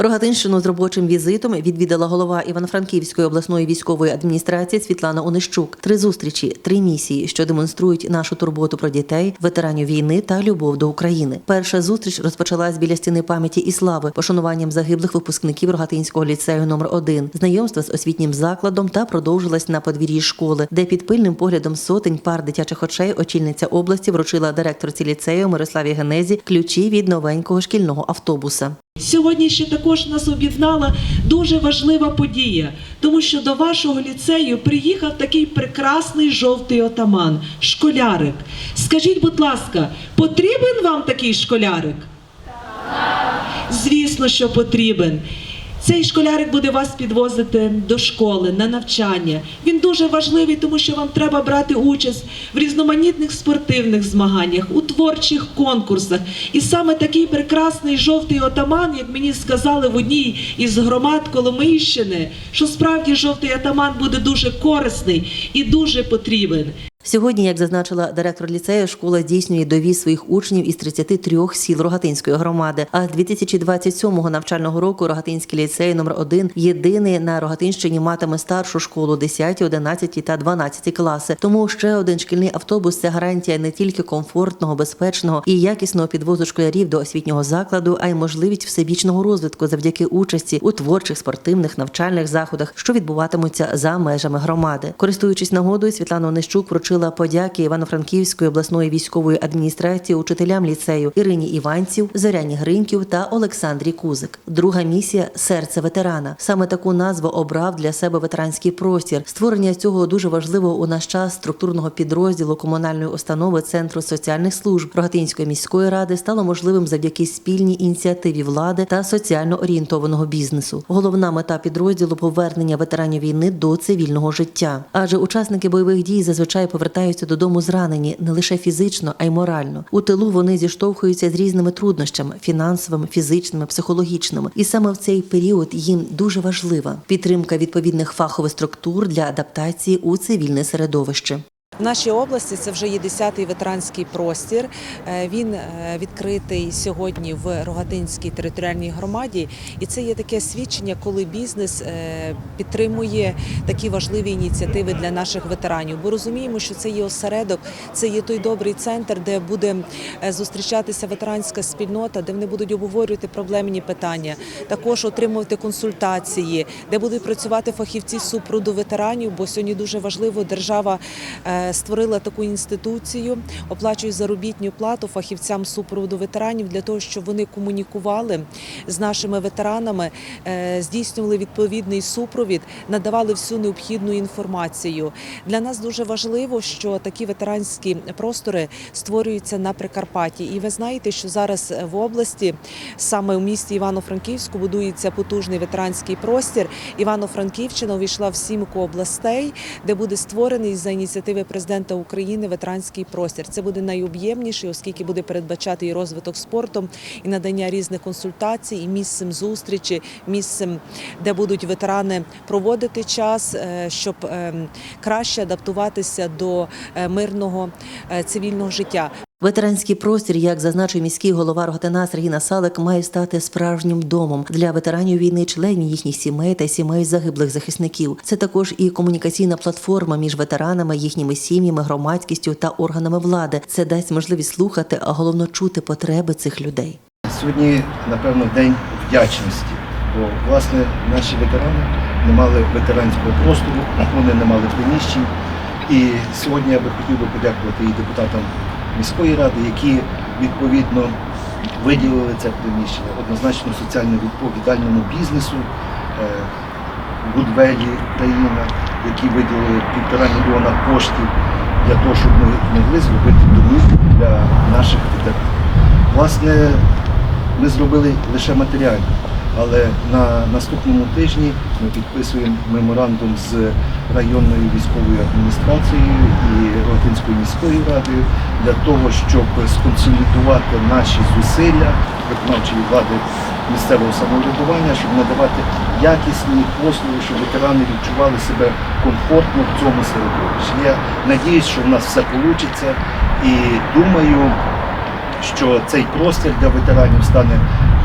Рогатинщину з робочим візитом відвідала голова Івано-Франківської обласної військової адміністрації Світлана Онищук. Три зустрічі, три місії, що демонструють нашу турботу про дітей, ветеранів війни та любов до України. Перша зустріч розпочалась біля стіни пам'яті і слави, пошануванням загиблих випускників Рогатинського ліцею номер 1 знайомство з освітнім закладом та продовжилась на подвір'ї школи, де під пильним поглядом сотень пар дитячих очей очільниця області вручила директорці ліцею Мирославі Генезі ключі від новенького шкільного автобуса. Сьогодні ще також нас об'єднала дуже важлива подія, тому що до вашого ліцею приїхав такий прекрасний жовтий отаман, школярик. Скажіть, будь ласка, потрібен вам такий школярик? Звісно, що потрібен. Цей школярик буде вас підвозити до школи на навчання. Він дуже важливий, тому що вам треба брати участь в різноманітних спортивних змаганнях, у творчих конкурсах. І саме такий прекрасний жовтий отаман, як мені сказали в одній із громад Коломийщини, що справді жовтий атаман буде дуже корисний і дуже потрібен. Сьогодні, як зазначила директор ліцею, школа здійснює довіз своїх учнів із 33 сіл Рогатинської громади. А з 2027 навчального року Рогатинський ліцей номер 1 єдиний на Рогатинщині матиме старшу школу 10, 11 та 12 класи. Тому ще один шкільний автобус це гарантія не тільки комфортного, безпечного і якісного підвозу школярів до освітнього закладу, а й можливість всебічного розвитку завдяки участі у творчих спортивних навчальних заходах, що відбуватимуться за межами громади. Користуючись нагодою, Світлана Онищук вручила подяки Івано-Франківської обласної військової адміністрації учителям ліцею Ірині Іванців, Зоряні Гриньків та Олександрі Кузик. Друга місія серце ветерана. Саме таку назву обрав для себе ветеранський простір. Створення цього дуже важливого у наш час структурного підрозділу комунальної установи Центру соціальних служб Рогатинської міської ради стало можливим завдяки спільній ініціативі влади та соціально орієнтованого бізнесу. Головна мета підрозділу повернення ветеранів війни до цивільного життя. Адже учасники бойових дій зазвичай повертаються додому зранені не лише фізично, а й морально. У тилу вони зіштовхуються з різними труднощами фінансовими, фізичними, психологічними. І саме в цей період їм дуже важлива підтримка відповідних фахових структур для адаптації у цивільне середовище. В нашій області це вже є 10-й ветеранський простір. Е, Він е, відкритий сьогодні в Рогатинській територіальній громаді, і це є таке свідчення, коли бізнес е, підтримує такі важливі ініціативи для наших ветеранів. Бо розуміємо, що це є осередок, це є той добрий центр, де буде зустрічатися ветеранська спільнота, де вони будуть обговорювати проблемні питання, також отримувати консультації, де будуть працювати фахівці з супроводу ветеранів. Бо сьогодні дуже важливо держава. Створила таку інституцію, оплачує заробітну плату фахівцям супроводу ветеранів для того, щоб вони комунікували з нашими ветеранами, е, здійснювали відповідний супровід, надавали всю необхідну інформацію. Для нас дуже важливо, що такі ветеранські простори створюються на Прикарпатті. І ви знаєте, що зараз в області, саме у місті Івано-Франківську, будується потужний ветеранський простір. Івано-Франківщина увійшла в сімку областей, де буде створений за ініціативи президента України ветеранський простір. Це буде найоб'ємніший, оскільки буде передбачати і розвиток спортом, і надання різних консультацій, і місцем зустрічі, місцем, де будуть ветерани проводити час, е, щоб е, краще адаптуватися до е, мирного е, цивільного життя. Ветеранський простір, як зазначив міський голова Рогатина Сергій Насалик, має стати справжнім домом для ветеранів війни, членів їхніх сімей та сімей загиблих захисників. Це також і комунікаційна платформа між ветеранами, їхніми сім'ями, громадськістю та органами влади. Це дасть можливість слухати, а головно чути потреби цих людей. Сьогодні, напевно, день вдячності, бо власне наші ветерани не мали ветеранського простору, вони не мали приміщень. І сьогодні я би хотів би подякувати і депутатам міської ради, які відповідно виділили це приміщення, однозначно соціально відповідальному бізнесу, е, Гудвелі Україна, які виділили півтора мільйона коштів для того, щоб ми могли зробити домівку для наших ветеранів. Власне, ми зробили лише матеріально, але на наступному тижні ми підписуємо меморандум з районною військовою адміністрацією і Рогатинською міською радою для того, щоб сконсолідувати наші зусилля виконавчої влади місцевого самоврядування, щоб надавати якісні послуги, щоб ветерани відчували себе комфортно в цьому середовищі. Я надіюсь, що в нас все вийде і думаю, що цей простір для ветеранів стане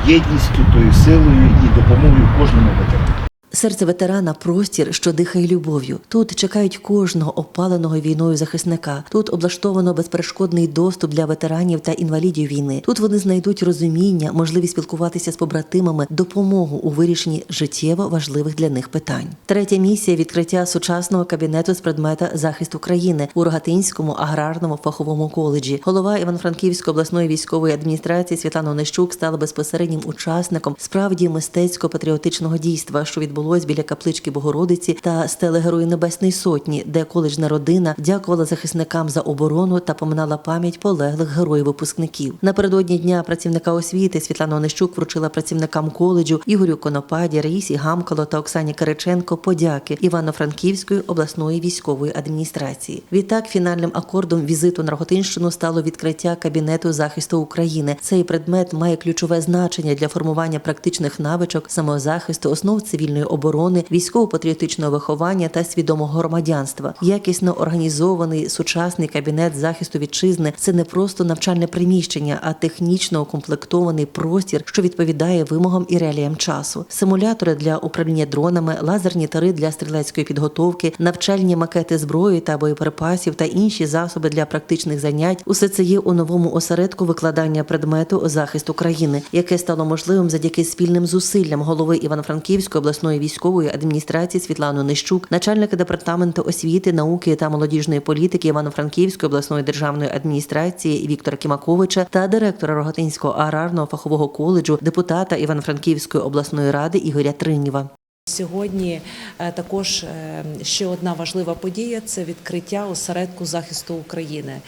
єдністю, тою силою і допомогою кожному ветерану. Серце ветерана простір, що дихає любов'ю. Тут чекають кожного опаленого війною захисника. Тут облаштовано безперешкодний доступ для ветеранів та інвалідів війни. Тут вони знайдуть розуміння, можливість спілкуватися з побратимами, допомогу у вирішенні життєво важливих для них питань. Третя місія відкриття сучасного кабінету з предмета захист України у Рогатинському аграрному фаховому коледжі. Голова Івано-Франківської обласної військової адміністрації Світлана Онищук стала безпосереднім учасником справді мистецько-патріотичного дійства, що відбулось біля каплички Богородиці та стели Герої Небесної Сотні, де коледжна родина дякувала захисникам за оборону та поминала пам'ять полеглих героїв-випускників. Напередодні дня працівника освіти Світлана Онищук вручила працівникам коледжу Ігорю Конопаді, Раїсі Гамкало та Оксані Кириченко подяки Івано-Франківської обласної військової адміністрації. Відтак, фінальним акордом візиту на Роготинщину стало відкриття кабінету захисту України. Цей предмет має ключове значення для формування практичних навичок самозахисту, основ цивільної оборони, військово-патріотичного виховання та свідомого громадянства. Якісно організований сучасний кабінет захисту вітчизни це не просто навчальне приміщення, а технічно укомплектований простір, що відповідає вимогам і реаліям часу. Симулятори для управління дронами, лазерні тари для стрілецької підготовки, навчальні макети зброї та боєприпасів та інші засоби для практичних занять. Усе це є у новому осередку викладання предмету захист України, яке стало можливим завдяки спільним зусиллям голови Івано-Франківської обласної військової адміністрації Світлани Нищук, начальника департаменту освіти, науки та молодіжної політики Івано-Франківської обласної державної адміністрації Віктора Кімаковича та директора Рогатинського аграрного фахового коледжу, депутата Івано-Франківської обласної ради Ігоря Триніва. Сьогодні е, також е, ще одна важлива подія це відкриття осередку захисту України.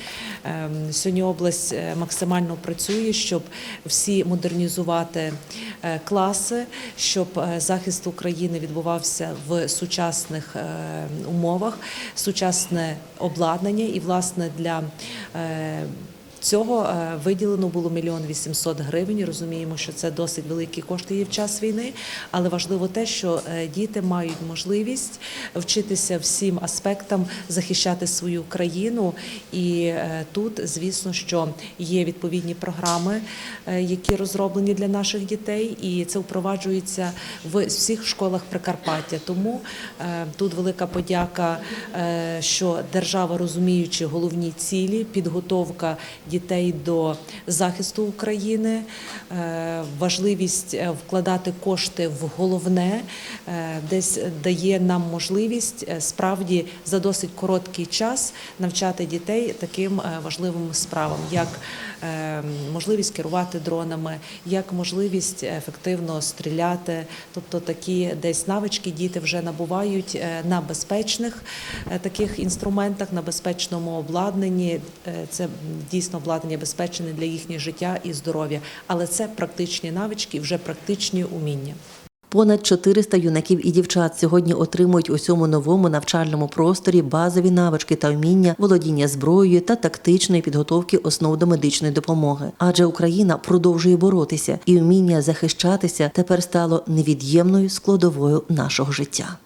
Ем, Сьогодні область е, максимально працює, щоб всі модернізувати е, класи, щоб е, захист України відбувався в сучасних е, умовах, сучасне обладнання. І власне для Цього е, виділено було мільйон вісімсот гривень. Розуміємо, що це досить великі кошти є в час війни, але важливо те, що е, діти мають можливість вчитися всім аспектам захищати свою країну. І е, тут, звісно, що є відповідні програми, які розроблені для наших дітей, і це впроваджується в всіх школах Прикарпаття. Тому тут велика подяка, що держава, розуміючи головні цілі, підготовка дітей до захисту України, е, важливість е, вкладати кошти в головне, е, десь дає нам можливість справді за досить короткий час навчати дітей таким важливим справам, як можливість керувати дронами, як можливість ефективно стріляти, тобто такі десь навички діти вже набувають на безпечних таких інструментах, на безпечному обладнанні. Це дійсно обладнання безпечне для їхнього життя і здоров'я, але це практичні навички, вже практичні уміння. Понад 400 юнаків і дівчат сьогодні отримують у цьому новому навчальному просторі базові навички та вміння володіння зброєю та тактичної підготовки основ до медичної допомоги. Адже Україна продовжує боротися, і вміння захищатися тепер стало невід'ємною складовою нашого життя.